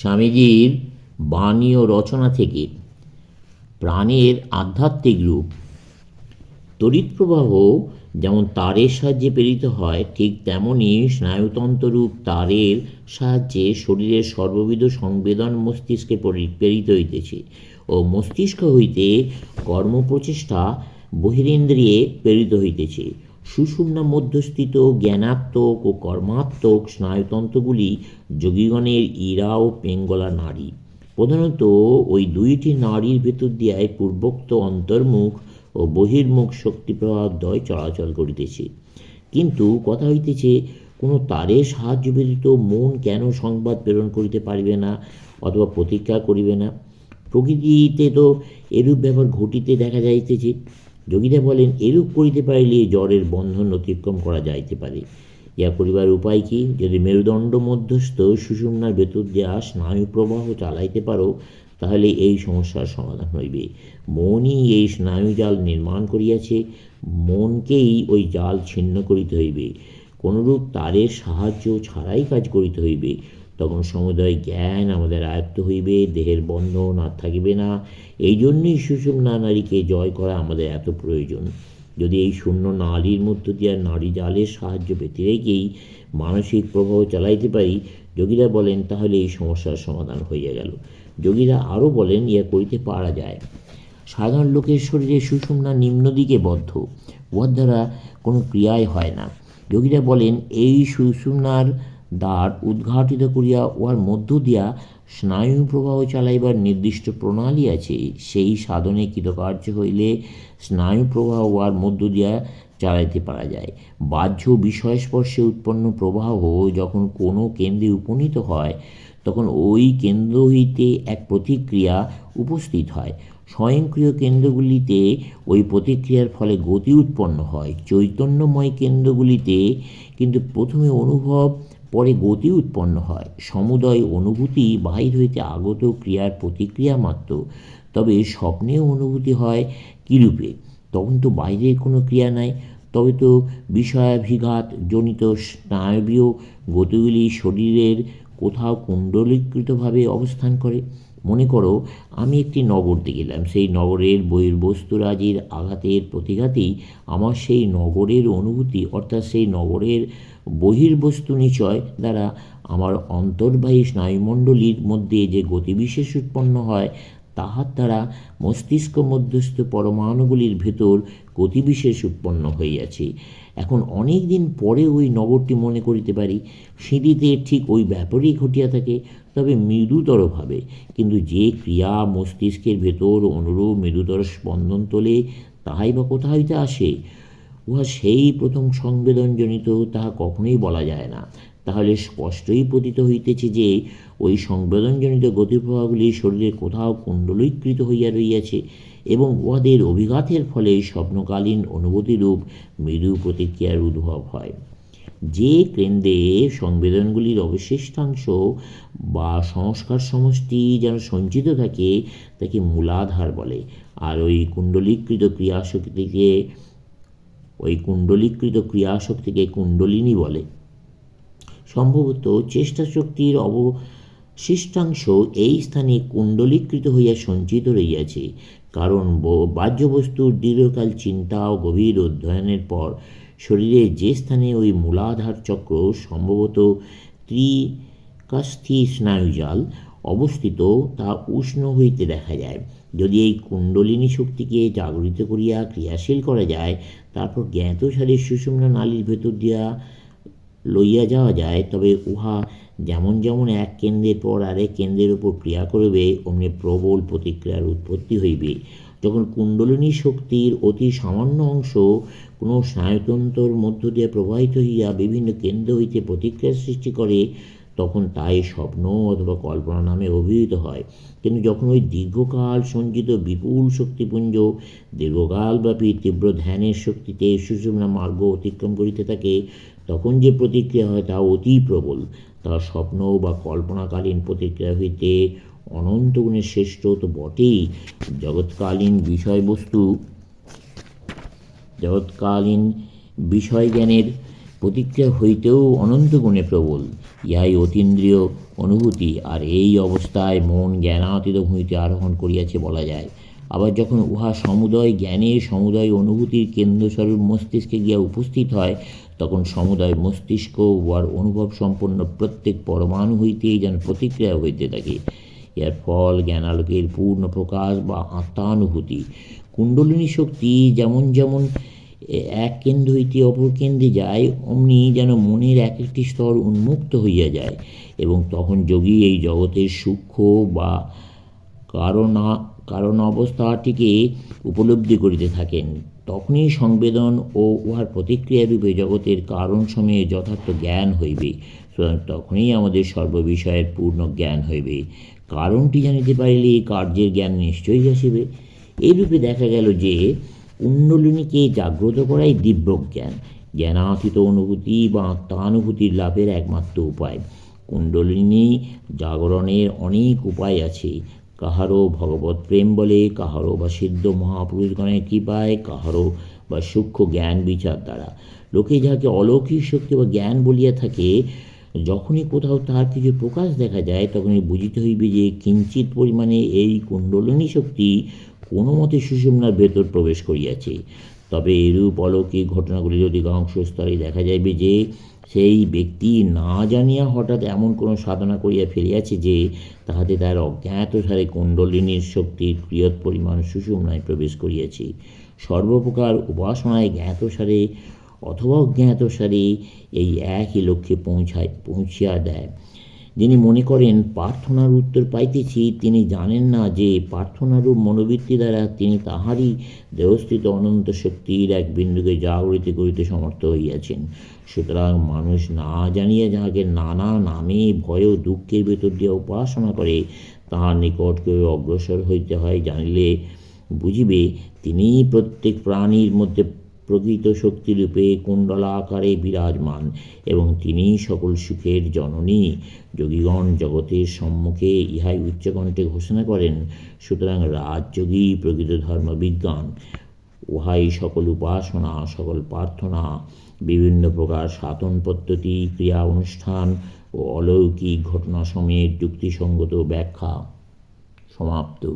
স্বামীজির বাণী ও রচনা থেকে প্রাণের আধ্যাত্মিক রূপ। তড়িৎ প্রবাহ যেমন তারের সাহায্যে প্রেরিত হয়, ঠিক তেমনই স্নায়ুতন্ত্ররূপ তারের সাহায্যে শরীরের সর্ববিধ সংবেদন মস্তিষ্কে প্রেরিত হইতেছে ও মস্তিষ্ক হইতে কর্মপ্রচেষ্টা বহিরেন্দ্রিয়ে প্রেরিত হইতেছে। সুষুম্না মধ্যস্থিত, জ্ঞানাত্মক ও কর্মাত্মক স্নায়ুতন্ত্রগুলি যোগীগণের ইরা ও পেঙ্গলা নারী। প্রধানত ওই দুইটি নারীর ভেতর দিয়াই পূর্বোক্ত অন্তর্মুখ ও বহির্মুখ শক্তি প্রবাহদ্বয় চলাচল করিতেছে। কিন্তু কথা হইতেছে, কোনো তারের সাহায্য ব্যতীত মন কেন সংবাদ প্রেরণ করিতে পারিবে না অথবা প্রতীক্ষা করিবে না? প্রকৃতিতে তো এরূপ ব্যাপার ঘটিতে দেখা যাইতেছে। যোগীরা বলেন, এরূপ করিতে পারিলে জ্বরের বন্ধন অতিক্রম করা যাইতে পারে। ইয়া করিবার উপায় কি? যদি মেরুদণ্ড মধ্যস্থ সুষুম্নার ভেতর দিয়া স্নায়ু প্রবাহ চালাইতে পারো, তাহলে এই সমস্যার সমাধান হইবে। মনই এই স্নায়ুজাল নির্মাণ করিয়াছে, মনকেই ওই জাল ছিন্ন করিতে হইবে। কোনরূপ তারের সাহায্য ছাড়াই কাজ করিতে হইবে। তখন সমুদয় জ্ঞান আমাদের আয়ত্ত হইবে, দেহের বন্ধন আর থাকিবে না। এই জন্যই সুষুম্না নারীকে জয় করা আমাদের এত প্রয়োজন। যদি এই শূন্য নালীর মধ্য দিয়ে নারী জালের সাহায্য পেতে রেখেই মানসিক প্রভাব চালাইতে পারি, যোগীরা বলেন, তাহলে এই সমস্যার সমাধান হইয়া গেল। যোগীরা আরও বলেন ইয়া করিতে পারা যায়। সাধারণ লোকের শরীরে সুষুম্না নিম্ন দিকে বদ্ধ, উহার দ্বারা কোনো ক্রিয়াই হয় না। যোগীরা বলেন, এই সুষুম্নার দ্বার উদ্ঘাটিত করিয়া উহার মধ্য দিয়া স্নায়ু প্রবাহ চালাইবার নির্দিষ্ট প্রণালী আছে। সেই সাধনে কৃতকার্য হইলে স্নায়ু প্রবাহ উহার মধ্য দিয়া চালাইতে পারা যায়। বাহ্য বিষয় স্পর্শে উৎপন্ন প্রবাহ যখন কোনো কেন্দ্রে উপনীত হয়, তখন ওই কেন্দ্র হইতে এক প্রতিক্রিয়া উপস্থিত হয়। স্বয়ংক্রিয় কেন্দ্রগুলিতে ওই প্রতিক্রিয়ার ফলে গতি উৎপন্ন হয়। চৈতন্যময় কেন্দ্রগুলিতে কিন্তু প্রথমে অনুভব পরে গতি উৎপন্ন হয়। সমুদয় অনুভূতি বাহির হইতে আগত ক্রিয়ার প্রতিক্রিয়া মাত্র। তবে স্বপ্নেও অনুভূতি হয় কীরূপে? তখন তো বাইরের কোনো ক্রিয়া নাই। তবে তো বিষয়াভিঘাত জনিত স্নায়বীয় গতিগুলি শরীরের কোথাও কুণ্ডলীকৃতভাবে অবস্থান করে। মনে করো, আমি একটি নগরতে গেলাম সেই নগরের বহির্বস্তুরাজির আঘাতের প্রতিঘাতেই আমার সেই নগরের অনুভূতি, অর্থাৎ সেই নগরের বহির্বস্তু নিচয় দ্বারা আমার অন্তর্বাহী স্নায়ুমণ্ডলীর মধ্যে যে গতিবিশেষ উৎপন্ন হয়, তাহার দ্বারা মস্তিষ্ক মধ্যস্থ পরমাণুগুলির ভেতর গতিবিশেষ উৎপন্ন হইয়াছে। এখন অনেক দিন পরে ওই নগরটি মনে করিতে পারি, সিঁড়িতে ঠিক ওই ব্যাপারই ঘটিয়া থাকে, তবে মৃদুতরভাবে। কিন্তু যে ক্রিয়া মস্তিষ্কের ভেতর অনুরূপ মৃদুতর স্পন্দন তোলে, তাহাই বা কোথা হইতে আসে? উহা সেই প্রথম সংবেদনজনিত, তাহা কখনোই বলা যায় না। তাহলে স্পষ্টই পতিত হইতেছে যে, ওই সংবেদনজনিত গতিপ্রবাহগুলি শরীরে কোথাও কুণ্ডলীকৃত হইয়া রইয়াছে এবং উহাদের অভিঘাতের ফলে স্বপ্নকালীন অনুভূতিরূপ মৃদু প্রতিক্রিয়ার উদ্ভব হয়। যে কেন্দ্রে সংবেদনগুলির অবশিষ্টাংশ বা সংস্কার সমষ্টি যেন সঞ্চিত থাকে, তাকে মূলাধার বলে। আর ওই কুণ্ডলীকৃত ক্রিয়াশক্তিকে ওই কুণ্ডলীকৃত ক্রিয়াশক্তিকে কুণ্ডলিনী বলে। সম্ভবত চেষ্টা শক্তির অবশিষ্টাংশ এই স্থানে কুণ্ডলীকৃত হইয়া সঞ্চিত রইয়াছে কারণ বাহ্যবস্তুর দীর্ঘকাল চিন্তা ও গভীর অধ্যয়নের পর শরীরে যে স্থানে ওই মূলাধার চক্র সম্ভবত ত্রিকাস্থি স্নায়ুজাল অবস্থিত তা উষ্ণ হইতে দেখা যায়। যদি এই কুণ্ডলিনী শক্তিকে জাগরিত করিয়া ক্রিয়াশীল করা যায়, তারপর জ্ঞাতসারের সুষুম্না নালীর ভেতর দিয়া লইয়া যাওয়া যায়, তবে উহা যেমন যেমন এক কেন্দ্রের পর আরেক কেন্দ্রের উপর ক্রিয়া করিবে, অমনি প্রবল প্রতিক্রিয়ার উৎপত্তি হইবে। যখন কুণ্ডলিনী শক্তির অতি সামান্য অংশ কোনো স্নায়ুতন্ত্রর মধ্য দিয়ে প্রবাহিত হইয়া বিভিন্ন কেন্দ্র হইতে প্রতিক্রিয়া সৃষ্টি করে তখন তাই স্বপ্ন অথবা কল্পনা নামে অভিহিত হয়। কিন্তু যখন ওই দীর্ঘকাল সঞ্চিত বিপুল শক্তিপুঞ্জ দীর্ঘকালব্যাপী তীব্র ধ্যানের শক্তিতে সুষুম্না মার্গ অতিক্রম করিতে থাকে, তখন যে প্রতিক্রিয়া হয় তা অতি প্রবল। তা স্বপ্ন বা কল্পনাকালীন প্রতিক্রিয়া হইতে অনন্ত গুণের শ্রেষ্ঠ তো বটেই। জগৎকালীন বিষয়বস্তু, জগৎকালীন বিষয় জ্ঞানের প্রতিক্রিয়া হইতেও অনন্ত গুণে প্রবল। ইহাই অতীন্দ্রিয় অনুভূতি, আর এই অবস্থায় মন জ্ঞানাতীত ভূমিতে আরোহণ করিয়াছে বলা যায়। আবার যখন উহা সমুদয় জ্ঞানের সমুদয় অনুভূতির কেন্দ্রস্বরূপ মস্তিষ্কে গিয়া উপস্থিত হয়, তখন সমুদয় মস্তিষ্ক উহার অনুভব সম্পন্ন প্রত্যেক পরমাণু হইতেই যেন প্রতিক্রিয়া হইতে থাকে। এর ফল জ্ঞানালোকের পূর্ণ প্রকাশ বা আত্মানুভূতি। কুণ্ডলিনী শক্তি যেমন যেমন এক কেন্দ্র হইতে অপর কেন্দ্রে যায়, অমনি যেন মনের এক একটি স্তর উন্মুক্ত হইয়া যায় এবং তখন যোগী এই জগতের সূক্ষ্ম বা কারণ কারণ অবস্থাটিকে উপলব্ধি করিতে থাকেন। তখনই সংবেদন ও উহার প্রতিক্রিয়া রূপে জগতের কারণ সময়ে যথার্থ জ্ঞান হইবে তখনই আমাদের সর্ববিষয়ের পূর্ণ জ্ঞান হইবে। কারণটি জানিতে পারিলে কার্যের জ্ঞান নিশ্চয়ই আসিবে। এইরূপে দেখা গেল যে কুণ্ডলিনীকে জাগ্রত করাই দিব্যজ্ঞান। জ্ঞানাতীত অনুভূতি বা আত্মানুভূতির লাভের একমাত্র উপায়। কুণ্ডলিনী জাগরণের অনেক উপায় আছে। কাহারও ভগবত প্রেম বলে, কাহারও বা সিদ্ধ মহাপুরুষগণের কৃপায়, কাহারও বা সূক্ষ্ম জ্ঞান বিচার দ্বারা। লোকে যাহাকে অলৌকিক শক্তি বা জ্ঞান বলিয়া থাকে, যখনই কোথাও তাহার কিছু প্রকাশ দেখা যায়, তখনই বুঝিতে হইবে যে কিঞ্চিত পরিমাণে এই কুণ্ডলিনী শক্তি কোনো মতে সুষুম্নার ভেতর প্রবেশ করিয়াছে। তবে এরূপ অলৌকিক ঘটনাগুলির অধিকাংশ স্তরে দেখা যাইবে যে, সেই ব্যক্তি না জানিয়া হঠাৎ এমন কোনো সাধনা করিয়া ফেলিয়াছে যে, তাহাতে তার অজ্ঞাত সারে কুণ্ডলিনীর শক্তির বৃহৎ পরিমাণ সুষুম্নায় প্রবেশ করিয়াছে। সর্বপ্রকার উপাসনায় জ্ঞাত সারে অথবা অজ্ঞাতসারে এই একই লক্ষ্যে পৌঁছায়, পৌঁছিয়া দেয়। যিনি মনে করেন প্রার্থনার উত্তর পাইতেছি, তিনি জানেন না যে প্রার্থনারূপ মনোবৃত্তি দ্বারা তিনি তাহারই দেহস্থিত অনন্ত শক্তির এক বিন্দুকে জাগরিত করিতে সমর্থ হইয়াছেন। সুতরাং মানুষ না জানিয়া যাহাকে নানা নামে ভয় ও দুঃখের ভেতর দিয়ে উপাসনা করে, তাহার নিকট কেউ অগ্রসর হইতে হয়, জানিলে বুঝিবে তিনি প্রত্যেক প্রাণীর মধ্যে প্রকৃত শক্তিরূপে কুণ্ডলা আকারে বিরাজমান এবং তিনি সকল সুখের জননী। যোগীগণ জগতের সম্মুখে ইহাই উচ্চকণ্ঠে ঘোষণা করেন, সুতরাং রাজযোগী প্রকৃত ধর্মবিজ্ঞান উহাই সকল উপাসনা, সকল প্রার্থনা, বিভিন্ন প্রকার সাধন পদ্ধতি, ক্রিয়া অনুষ্ঠান ও অলৌকিক ঘটনা সময়ের যুক্তিসঙ্গত ব্যাখ্যা। সমাপ্ত।